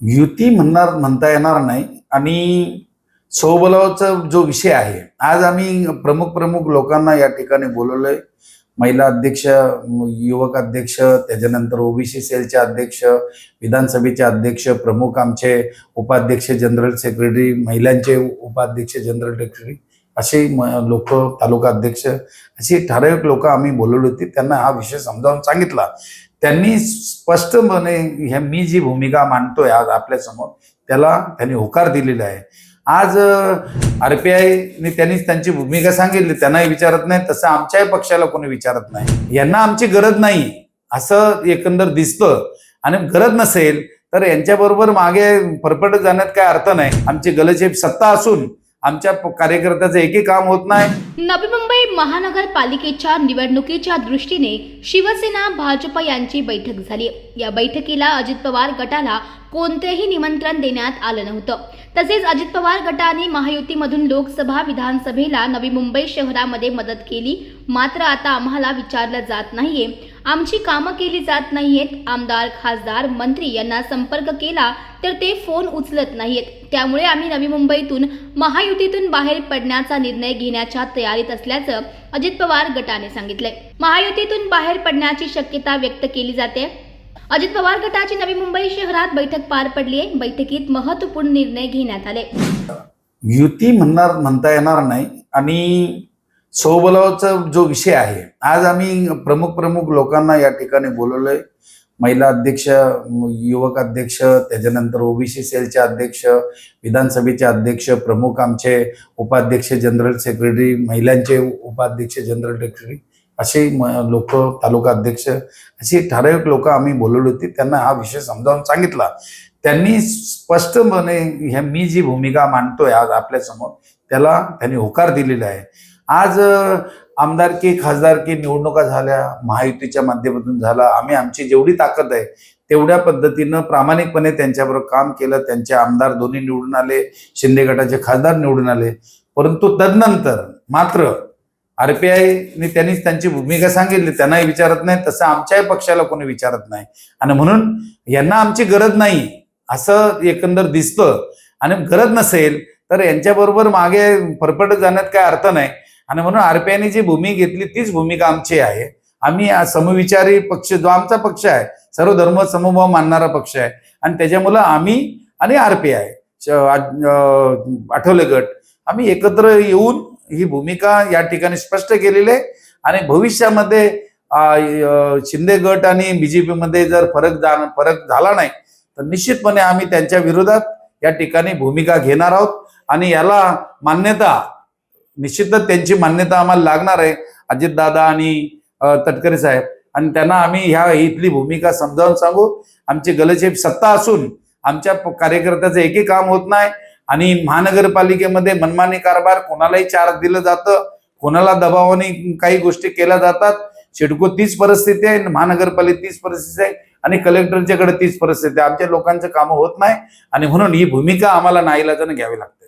युती म्हणणार म्हणता येणार नाही. आणि स्वबलाचा जो विषय आहे आज आम्ही प्रमुख प्रमुख लोकांना या ठिकाणी बोलवलंय. महिला अध्यक्ष युवक अध्यक्ष त्याच्यानंतर ओबीसी सेलचे अध्यक्ष विधानसभेचे अध्यक्ष प्रमुख आमचे उपाध्यक्ष जनरल सेक्रेटरी महिलांचे उपाध्यक्ष जनरल सेक्रेटरी असे लोक तालुका अध्यक्ष अशी ठराविक लोक आम्ही बोलवली होती. त्यांना हा विषय समजावून सांगितला. त्यांनी स्पष्टपणे ह्या मी जी भूमिका मांडतोय आज आपल्यासमोर त्याला त्यांनी होकार दिलेला आहे. आज आर पी आयने त्यांनी त्यांची भूमिका सांगितली त्यांनाही विचारत नाही तसं आमच्याही पक्षाला कोणी विचारत नाही. यांना आमची गरज नाही असं एकंदर दिसतं. आणि गरज नसेल तर यांच्याबरोबर मागे फरफटत जाण्यात काय अर्थ नाही. आमची गलचेप सत्ता असून आमच्या कार्यकर्त्याचं एकही काम होत नाही. नवी मुंबई महानगरपालिकेच्या निवडणुकीच्या दृष्टीने शिवसेना भाजप यांची बैठक झाली. या बैठकीला अजित पवार गटाला कोणतेही निमंत्रण देण्यात आलं नव्हतं. तसेच अजित पवार गटाने महायुतीमधून लोकसभा विधानसभेला नवी मुंबई शहरामध्ये मदत केली. मात्र आता आम्हाला विचारलं जात नाहीये. आमची कामं केली जात नाहीयेत. आमदार खासदार मंत्री यांना संपर्क केला तर ते फोन उचलत नाहीयेत. त्यामुळे आम्ही नवी मुंबईतून महायुतीतून बाहेर पडण्याचा निर्णय घेण्याच्या तयारीत असल्याचं अजित पवार गटाने सांगितले महायुतीतून बाहेर पडण्याची शक्यता व्यक्त केली जाते. अजित पवार गटाची नवी मुंबई शहरात बैठक पार पडली आहे बैठकीत महत्त्वपूर्ण निर्णय घेण्यात आले. युती म्हणणार म्हणता येणार नाही. आणि स्वबलाचा जो विषय आहे आज आम्ही प्रमुख प्रमुख लोकांना या ठिकाणी बोलवलंय. महिला अध्यक्ष युवक अध्यक्ष त्याच्यानंतर ओबीसी सेलचे अध्यक्ष विधानसभेचे अध्यक्ष प्रमुख आमचे उपाध्यक्ष जनरल सेक्रेटरी महिलांचे उपाध्यक्ष जनरल सेक्रेटरी असे लोक तालुका अध्यक्ष अशी ठराविक लोक आम्ही बोलवली होती. त्यांना हा विषय समजावून सांगितला. त्यांनी स्पष्टपणे ह्या मी जी भूमिका मांडतोय आज आपल्यासमोर त्याला त्यांनी होकार दिलेला आहे. आज आमदारकी खासदारकी निवडणुका झाल्या महायुतीच्या माध्यमातून झाला आम्ही आमची जेवढी ताकद आहे तेवढ्या पद्धतीनं प्रामाणिकपणे त्यांच्याबरोबर काम केलं त्यांचे आमदार दोन्ही निवडून आले शिंदे गटाचे खासदार निवडून आले. परंतु तदनंतर मात्र आरपीआयने त्यांनी त्यांची भूमिका सांगितली त्यांनाही विचारत नाही तसं आमच्याही पक्षाला कोणी विचारत नाही. आणि म्हणून यांना आमची गरज नाही असं एकंदर दिसतं. आणि गरज नसेल तर यांच्याबरोबर मागे फरफटत जाण्यात काय अर्थ नाही. आणि म्हणून आरपीआयने जी भूमी घेतली तीच भूमिका आमची आहे. आम्ही समविचारी पक्ष जो आमचा पक्ष आहे सर्व धर्म समभाव मानणारा पक्ष आहे. आणि त्याच्यामुळं आम्ही आणि आरपीआय आठवले गट आम्ही एकत्र येऊन ही भूमिका या ठिकाणी स्पष्ट केलेली आहे. आणि भविष्यामध्ये शिंदे गट आणि बीजेपीमध्ये जर फरक जा फरक झाला नाही तर निश्चितपणे आम्ही त्यांच्या विरोधात या ठिकाणी भूमिका घेणार आहोत. आणि याला मान्यता निश्चितच त्यांची मान्यता आम्हाला लागणार आहे. अजितदादा आणि तटकरे साहेब. आणि त्यांना आम्ही ह्या इथली भूमिका समजावून सांगू. आमची गलचेप सत्ता असून आमच्या कार्यकर्त्याचं एकही काम होत नाही. आणि महानगरपालिकेमध्ये मनमानी कारभार कोणालाही चार्ज दिलं जातं. कोणाला दबावाने काही गोष्टी केल्या जातात. सिडको तीच परिस्थिती आहे. महानगरपालिका तीच परिस्थिती आहे. आणि कलेक्टरच्याकडे तीच परिस्थिती आहे. आमच्या लोकांचं कामं होत नाही. आणि म्हणून ही भूमिका आम्हाला नाईलाजानं घ्यावी लागते.